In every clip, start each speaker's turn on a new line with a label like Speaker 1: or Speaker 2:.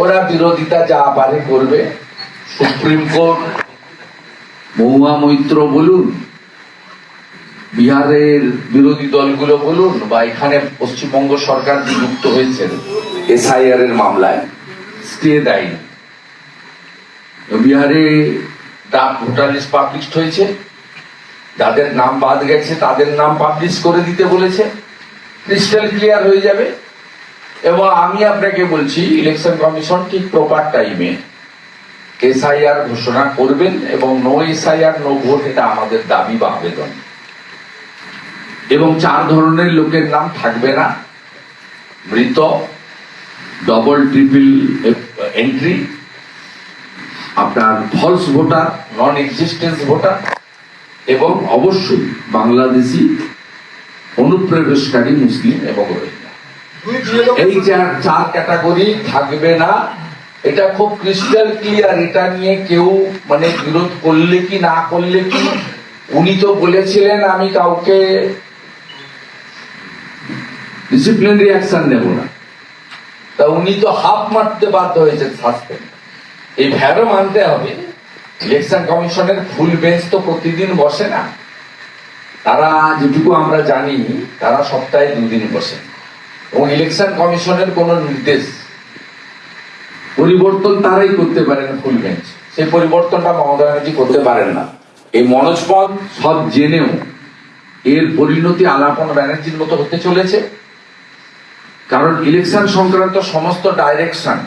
Speaker 1: ওরা বিরোধিতা যা পারে করবে, সুপ্রিম কোর্ট, মহুয়া মৈত্র বলুন, বিহারের বিরোধী দলগুলো বলুন, বা এখানে পশ্চিমবঙ্গ সরকার যুক্ত হয়েছেন এসআইআর এর মামলায়, স্টে দেয়নি। বিহারে ড্রাফট ভোটার লিস্ট পাবলিশ হয়েছে, যাদের নাম বাদ গেছে তাদের নাম পাবলিশ করে দিতে বলেছে, ক্রিস্টাল ক্লিয়ার হয়ে যাবে। এবং আমি আপনাকে বলছি ইলেকশন কমিশন ঠিক প্রপার টাইমে এসআইআর ঘোষণা করবেন এবং নো এসআইআর নো ভোট এটা আমাদের দাবি বা আবেদন। এবং চার ধরনের লোকের নাম থাকবে না। মৃত ডবল ট্রিপল এন্ট্রি আপনার false voter non existence voter এবং অবশ্যই বাংলাদেশি অনুপ্রবেশকারী মুসলিম এবং রোহিঙ্গা। এই চার ক্যাটাগরি থাকবে না, এটা খুব ক্রিস্টাল ক্লিয়ার এটা নিয়ে কেউ মানে বিরোধ করলে কি, না করলে কি? উনি তো বলেছিলেন, আমি কাউকে নেব না। তা উনি তো হাফ মারতে বাধ্য হয়েছেন সাসপেন্ড এই ভ্যারও মানতে হবে। ইলেকশন কমিশনের ফুল বেঞ্চ তো প্রতিদিন বসে না। তারা যেটুকু আমরা জানি, তারা সপ্তাহে দুদিন বসে। এবং ইলেকশন কমিশনের কোন নির্দেশ। পরিবর্তন তারাই করতে পারেন ফুল বেঞ্চ সেই পরিবর্তনটা মমতা ব্যানার্জি করতে পারেন না। এই মনোজ পদ সব জেনেও এর পরিণতি আলাপন ব্যানার্জির মতো হতে চলেছে। কারণ ইলেকশন সংক্রান্ত সমস্ত ডাইরেকশন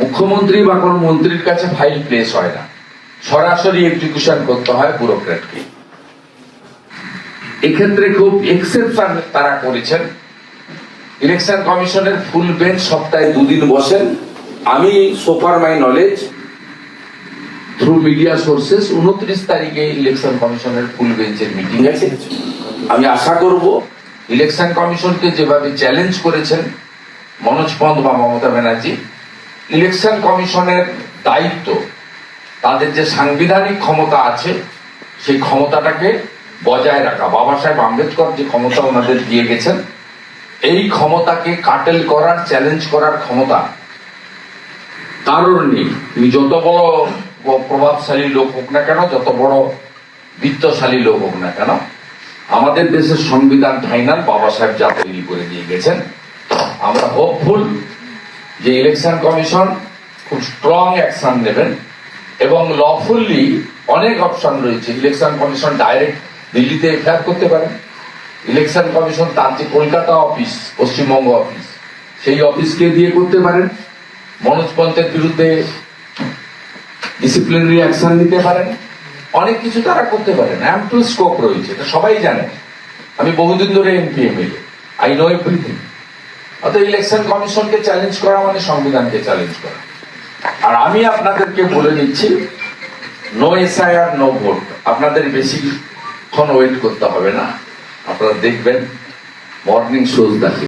Speaker 1: মুখ্যমন্ত্রী বা কোনো মন্ত্রীর কাছে ফাইল প্লেস হয় না। সরাসরি এক্সিকিউশন করতে হয় ব্যুরোক্রেটকে এক্ষেত্রে খুব এক্সেপশন তারা করেছেন। ইলেকশন কমিশনের ফুল বেঞ্চ সপ্তাহে দুদিন বসেন। আমি so far my knowledge through media sources উনত্রিশ তারিখে ইলেকশন কমিশনের ফুল বেঞ্চের মিটিং আছে। আমি আশা করব ইলেকশন কমিশনকে যেভাবে চ্যালেঞ্জ করেছেন মনোজ পন্থ বা মমতা ব্যানার্জি, ইলেকশন কমিশনের দায়িত্ব, তাদের যে সাংবিধানিক ক্ষমতা আছে, সেই ক্ষমতাটাকে বজায় রাখা। বাবা সাহেব আম্বেদকর যে ক্ষমতা ওনাদের দিয়ে গেছেন এই ক্ষমতাকে কাটেল করার, চ্যালেঞ্জ করার ক্ষমতা কারোর নেই। তুমি যত বড় প্রভাবশালী লোক হোক না কেন, যত বড় বিত্তশালী লোক হোক না কেন, আমাদের দেশের সংবিধান ফাইনাল বাবা সাহেব যা তৈরি করে দিয়ে গেছেন। আমরা হোপফুল যে ইলেকশন কমিশন খুব স্ট্রং অ্যাকশন নেবেন এবং লফুল্লি অনেক অপশন রয়েছে। ইলেকশন কমিশন ডাইরেক্ট দিল্লিতে এফআইআর করতে পারেন। ইলেকশন কমিশন তার যে কলকাতা অফিস, পশ্চিমবঙ্গ অফিস। সেই অফিসকে দিয়ে করতে পারেন? মনোজ পন্থের বিরুদ্ধে ডিসিপ্লিনারি অ্যাকশন নিতে পারেন? অনেক কিছু তারা করতে পারেন। অ্যাম্পল স্কোপ রয়েছে, এটা সবাই জানে। আমি বহুদিন ধরে MP MLA I know everything অর্থাৎ ইলেকশন কমিশনকে চ্যালেঞ্জ করা মানে সংবিধানকে চ্যালেঞ্জ করা। আর আমি আপনাদেরকে বলে দিচ্ছি নো এসআইআর নো ভোট আপনাদের বেশিক্ষণ ওয়েট করতে হবে না। আপনারা দেখবেন মর্নিং শোজ দেখে।